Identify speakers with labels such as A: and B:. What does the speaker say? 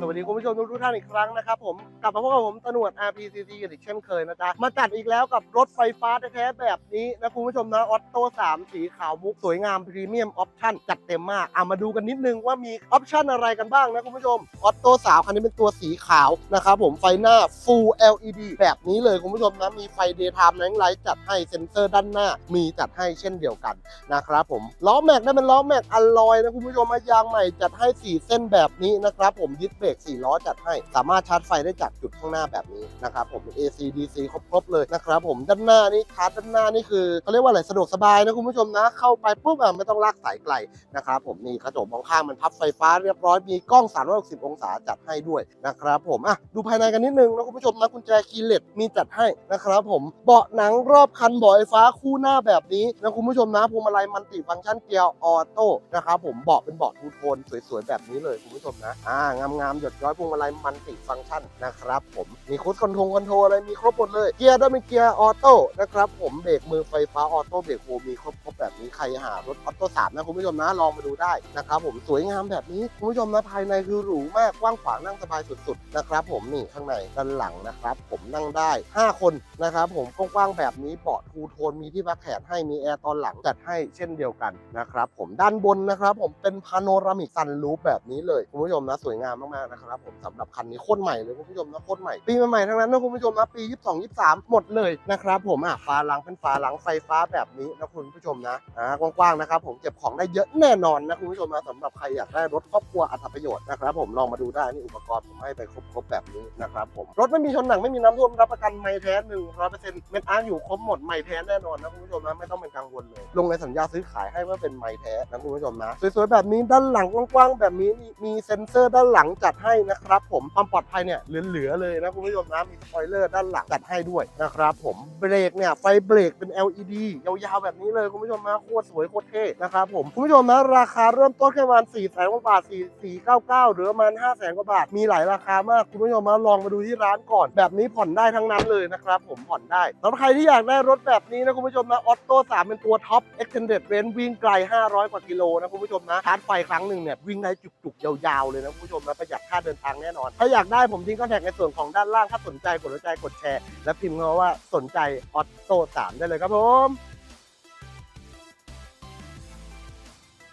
A: สวัสดีคุณผู้ชมทุกท่านอีกครั้งนะครับผมกลับมาพบกับผมตนวด RPCC กันอีกเช่นเคยนะจ๊ะมาจัดอีกแล้วกับรถไฟฟ้าแท้ๆแบบนี้นะคุณผู้ชมนะออโต้3สีขาวมุกสวยงามพรีเมียมออปชั่นจัดเต็มมากอะมาดูกันนิดนึงว่ามีออปชั่นอะไรกันบ้างนะคุณผู้ชมออโต้สาวคันนี้เป็นตัวสีขาวนะครับผมไฟหน้า Full LED แบบนี้เลยคุณผู้ชมนะมีไฟ Daytime Night Light จัดให้เซ็นเซอร์ด้านหน้า มีจัดให้เช่นเดียวกันนะครับผมล้อแม็กได้เป็นล้อแม็กอลลอยนะคุณผู้ชมมายางใหม่จัดให้4เส้นแบบนี้นะครับผมยึดเรก4ล้อจัดให้ สามารถชาร์จไฟได้จากจุดข้างหน้าแบบนี้นะครับผม AC DC ครบๆเลยนะครับผมด้านหน้านี่ชาร์จด้านหน้านี่คือเขาเรียกว่าอะไรสะดวกสบายนะคุณผู้ชมนะ เข้าไปปุ๊บอะไม่ต้องลากสายไกลนะครับผมนี่กระจกมองข้างมันพับไฟฟ้าเรียบร้อยมีกล้อง 360 องศาจัดให้ด้วยนะครับผมอะดูภายในกันนิดนึงนะคุณผู้ชมนะกุญแจคีย์เลสมีจัดให้นะครับผมเบาะหนังรอบคันเบาะไฟฟ้าคู่หน้าแบบนี้นะคุณผู้ชมนะพวงมาลัยมันติฟังก์ชันเกียร์ออโต้นะครับผมเบาะเป็นเบาะทูโทนสวยๆแบบนี้เลยคุณผู้ชมนะอ่างามๆหยดย้อยพวงมาลัยมันติฟังก์ชันนะครับผมมีคูดคอนโทรลคอนโทรลอะไรมีครบหมดเลยเกียร์ด้วยเป็นเกียร์ออโต้นะครับผมเบรกมือไฟฟ้าออโต้เบรกโฮมีครบครบแบบนี้ใครหารถออโต้สามนะคุณผู้ชมนะลองมาดูได้นะครับผมสวยงามแบบนี้คุณผู้ชมนะภายในคือหรูมากกว้างขวางนั่งสบายสุดๆนะครับผมนี่ข้างในด้านหลังนะครับผมนั่งได้ 5 คนนะครับผมกว้างๆแบบนี้เบาะทูโทนมีที่พักแขนให้มีแอร์ตอนหลังจัดให้เช่นเดียวกันนะครับผมด้านบนนะครับผมเป็นพาโนรามิกซันรูปแบบนี้เลยคุณผู้ชมนะสวยงามมากๆนะครับผมสำหรับคันนี้โคตรใหม่เลยคุณผู้ชมนะโคตรใหม่ปีใหม่ๆทั้งนั้นนะคุณผู้ชมนะปี 22 23 หมดเลยนะครับผมอะฝาหลังเป็นฝาหลังไฟฟ้าแบบนี้นะคุณผู้ชมนะอ่ากว้างๆนะครับผมเก็บของได้เยอะแน่นอนนะคุณผู้ชมนะสำหรับใครอยากได้รถครอบครัวอัตประโยชน์นะครับผมลองมาดูได้นี่อุปกรณ์ผมให้ไปครบๆแบบนี้นะครับผมรถไม่มีชนหนังไม่มีน้ำท่วมรับประกันไม่แท้หนึ่งร้อยเปอร์เซ็นต์เม็ดอาร์อยู่ครบหมดไม่แท้แน่นอนนะคุณผู้ชมนะไม่ต้องเป็นกังวลเลงในสัญญาซื้อขายให้ว่าเป็นไม่แท้นะคุณผู้ชมนะ สวยๆแบบนี้ด้านหลังกว้างๆแบบนี้มีเซ็นเซอร์ด้านหลังจัดให้นะครับ ผมความปลอดภัยเนี่ยเหลือๆเลยนะคุณผู้ชมนะมีสปอยเลอร์ด้านหลังจัดให้ด้วยนะครับผมเบรกเนี่ยไฟเบรกเป็น LED ยาวๆแบบนี้เลยคุณผู้ชมนะโคตรสวยโคตรเท่นะครับผมคุณผู้ชมนะราคาเริ่มต้นแค่ประมาณ4แสนกว่าบาท4 4 9 9 หรือประมาณ5แสนกว่าบาทมีหลายราคามากคุณผู้ชมมาลองมาดูที่ร้านก่อน แบบนี้ผ่อนได้ทั้งนั้นเลยนะครับผมผ่อนได้สำหรับใครที่อยากได้รถแบบนี้นะคุณผู้ชมนะออโต้3เป็นตัวท็อป Extended Range วิ่งไกล 500 กว่ากิโลนะคุณผู้ชมนะชาร์จไฟครั้งหนึ่งเนี่ยวิ่งได้จุกๆ ยาวๆ เลยนะคุณผู้ชมนะประหยัดค่าเดินทางแน่นอน ถ้าอยากได้ผมทิ้งคอนแทคในส่วนของด้านล่าง ถ้าสนใจกดหัวใจกดแชร์ และพิมพ์เขาว่าสนใจออโต้3ได้เลยครับผม